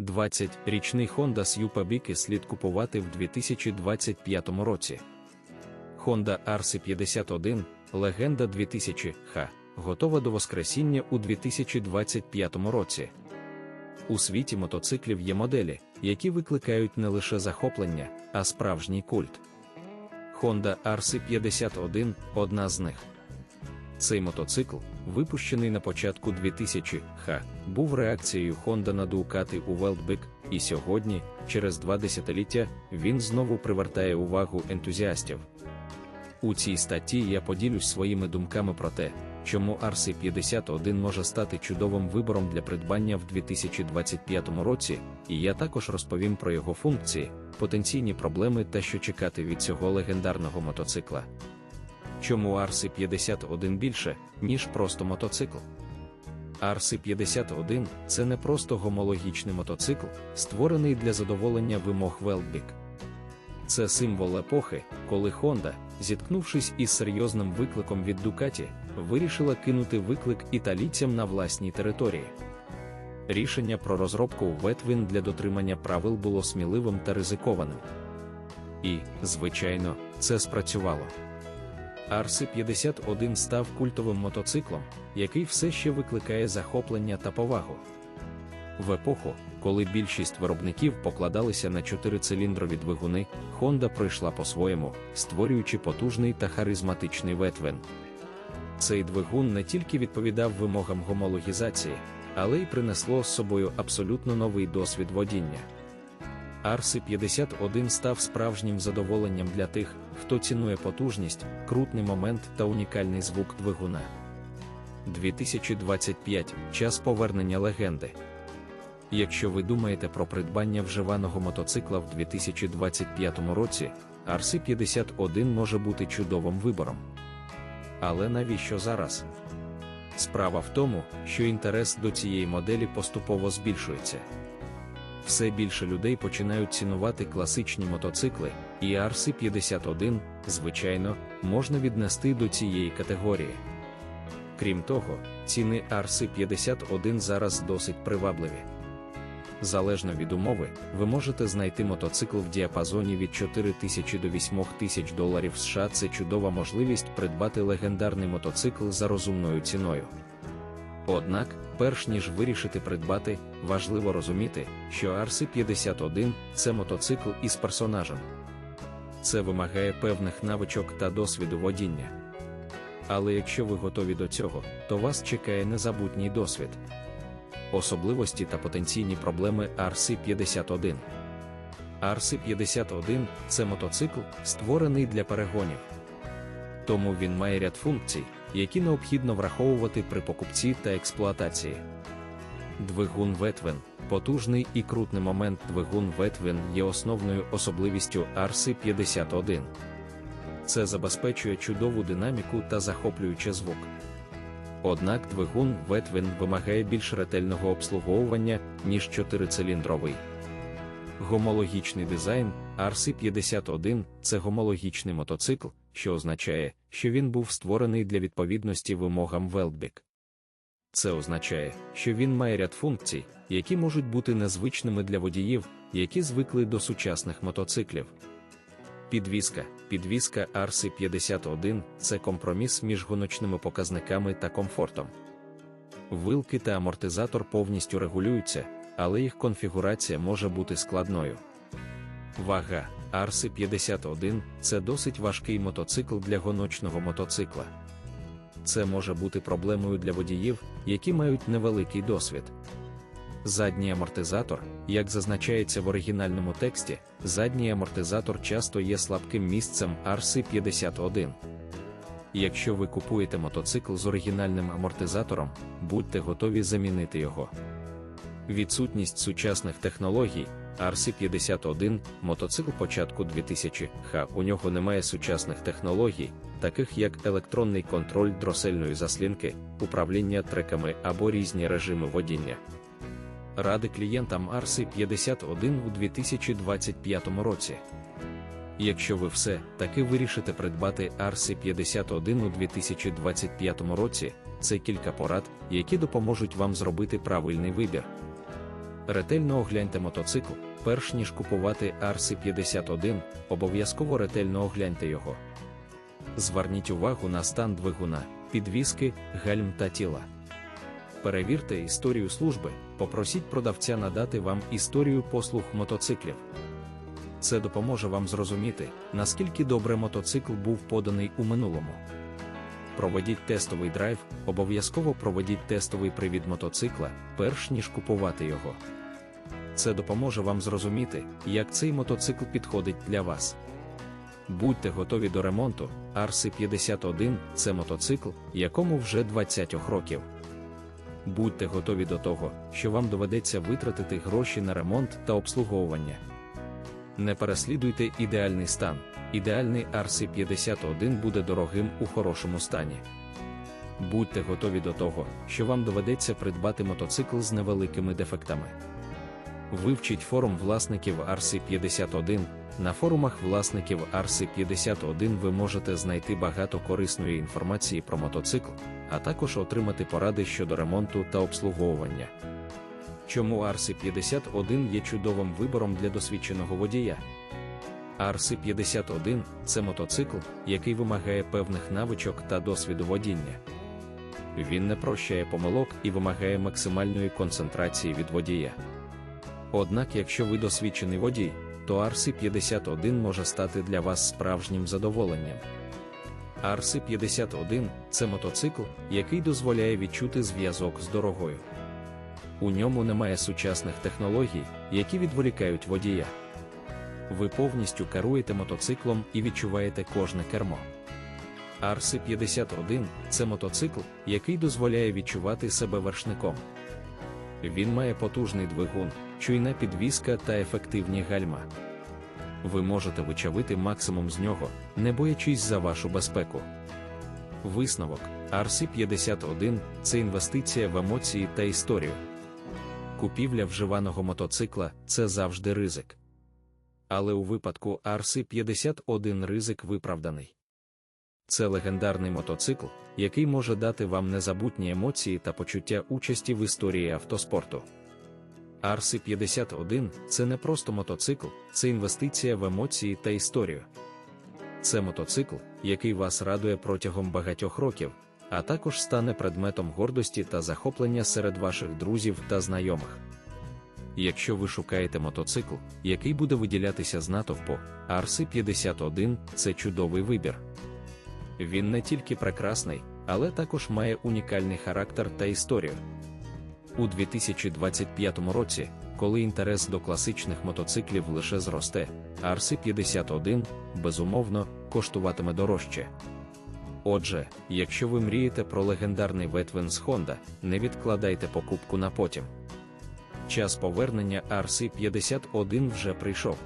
20-річний Honda Super слід купувати в 2025 році. Honda RC51 Легенда 2000 Х готова до воскресіння у 2025 році. У світі мотоциклів є моделі, які викликають не лише захоплення, а справжній культ. Honda RC51 одна з них. Цей мотоцикл, випущений на початку 2000 х був реакцією Honda на Ducati у Weltbeck, і сьогодні, через два десятиліття, він знову привертає увагу ентузіастів. У цій статті я поділюсь своїми думками про те, чому RC51 може стати чудовим вибором для придбання в 2025 році, і я також розповім про його функції, потенційні проблеми та що чекати від цього легендарного мотоцикла. Чому RC51 більше, ніж просто мотоцикл? RC51 це не просто гомологічний мотоцикл, створений для задоволення вимог Велбік. Це символ епохи, коли Honda, зіткнувшись із серйозним викликом від Ducati, вирішила кинути виклик італійцям на власній території. Рішення про розробку Ветвін для дотримання правил було сміливим та ризикованим. І, звичайно, це спрацювало. RC51 став культовим мотоциклом, який все ще викликає захоплення та повагу. В епоху, коли більшість виробників покладалися на чотирициліндрові двигуни, Honda пройшла по-своєму, створюючи потужний та харизматичний ветвен. Цей двигун не тільки відповідав вимогам гомологізації, але й принесло з собою абсолютно новий досвід водіння. RC51 став справжнім задоволенням для тих, хто цінує потужність, крутний момент та унікальний звук двигуна. 2025 час повернення легенди. Якщо ви думаєте про придбання вживаного мотоцикла в 2025 році, RC51 може бути чудовим вибором. Але навіщо зараз? Справа в тому, що інтерес до цієї моделі поступово збільшується. Все більше людей починають цінувати класичні мотоцикли, і RC51, звичайно, можна віднести до цієї категорії. Крім того, ціни RC51 зараз досить привабливі. Залежно від умови, ви можете знайти мотоцикл в діапазоні від 4 тисячі до 8 тисяч доларів США. Це чудова можливість придбати легендарний мотоцикл за розумною ціною. Однак, перш ніж вирішити придбати, важливо розуміти, що RC51 це мотоцикл із персонажем. Це вимагає певних навичок та досвіду водіння. Але якщо ви готові до цього, то вас чекає незабутній досвід. Особливості та потенційні проблеми RC51. RC51 це мотоцикл, створений для перегонів. Тому він має ряд функцій, які необхідно враховувати при покупці та експлуатації. Двигун Ветвен потужний і крутний момент двигун Ветвен є основною особливістю RC51. Це забезпечує чудову динаміку та захоплюючий звук. Однак двигун Ветвін вимагає більш ретельного обслуговування, ніж чотирициліндровий. Гомологічний дизайн RC51 це гомологічний мотоцикл, що означає, що він був створений для відповідності вимогам Велдбік. Це означає, що він має ряд функцій, які можуть бути незвичними для водіїв, які звикли до сучасних мотоциклів. Підвізка. Підвізка RC51 це компроміс між гоночними показниками та комфортом. Вилки та амортизатор повністю регулюються, але їх конфігурація може бути складною. Вага RC51 це досить важкий мотоцикл для гоночного мотоцикла. Це може бути проблемою для водіїв, які мають невеликий досвід. Задній амортизатор, як зазначається в оригінальному тексті, задній амортизатор часто є слабким місцем RC51. Якщо ви купуєте мотоцикл з оригінальним амортизатором, будьте готові замінити його. Відсутність сучасних технологій RC51 мотоцикл початку 2000 х у нього немає сучасних технологій, таких як електронний контроль дросельної заслінки, управління треками або різні режими водіння ради клієнтам RC 51 у 2025 році. Якщо ви все таки вирішите придбати RC 51 у 2025 році, це кілька порад, які допоможуть вам зробити правильний вибір. Ретельно огляньте мотоцикл, перш ніж купувати RC51, обов'язково ретельно огляньте його. Зверніть увагу на стан двигуна, підвіски, гальм та тіла. Перевірте історію служби, попросіть продавця надати вам історію послуг мотоциклів. Це допоможе вам зрозуміти, наскільки добре мотоцикл був поданий у минулому. Проведіть тестовий драйв, обов'язково проведіть тестовий привід мотоцикла, перш ніж купувати його. Це допоможе вам зрозуміти, як цей мотоцикл підходить для вас. Будьте готові до ремонту. RC51 це мотоцикл, якому вже 20 років. Будьте готові до того, що вам доведеться витратити гроші на ремонт та обслуговування. Не переслідуйте ідеальний стан. Ідеальний RC51 буде дорогим у хорошому стані. Будьте готові до того, що вам доведеться придбати мотоцикл з невеликими дефектами. Вивчіть форум власників RC51. На форумах власників RC51 ви можете знайти багато корисної інформації про мотоцикл, а також отримати поради щодо ремонту та обслуговування. Чому RC51 є чудовим вибором для досвідченого водія? RC51 це мотоцикл, який вимагає певних навичок та досвіду водіння. Він не прощає помилок і вимагає максимальної концентрації від водія. Однак, якщо ви досвідчений водій, то RC51 може стати для вас справжнім задоволенням. RC51 це мотоцикл, який дозволяє відчути зв'язок з дорогою. У ньому немає сучасних технологій, які відволікають водія. Ви повністю керуєте мотоциклом і відчуваєте кожне кермо. RC51 це мотоцикл, який дозволяє відчувати себе вершником. Він має потужний двигун, чуйна підвіска та ефективні гальма. Ви можете вичавити максимум з нього, не боячись за вашу безпеку. Висновок RC51 це інвестиція в емоції та історію. Купівля вживаного мотоцикла це завжди ризик. Але у випадку RC51 ризик виправданий. Це легендарний мотоцикл, який може дати вам незабутні емоції та почуття участі в історії автоспорту. RC51 це не просто мотоцикл, це інвестиція в емоції та історію. Це мотоцикл, який вас радує протягом багатьох років, а також стане предметом гордості та захоплення серед ваших друзів та знайомих. Якщо ви шукаєте мотоцикл, який буде виділятися з натовпу, RC51 це чудовий вибір. Він не тільки прекрасний, але також має унікальний характер та історію. У 2025 році, коли інтерес до класичних мотоциклів лише зросте, RC51, безумовно, коштуватиме дорожче. Отже, якщо ви мрієте про легендарний ветвен з Honda, не відкладайте покупку на потім. Час повернення RC51 вже прийшов.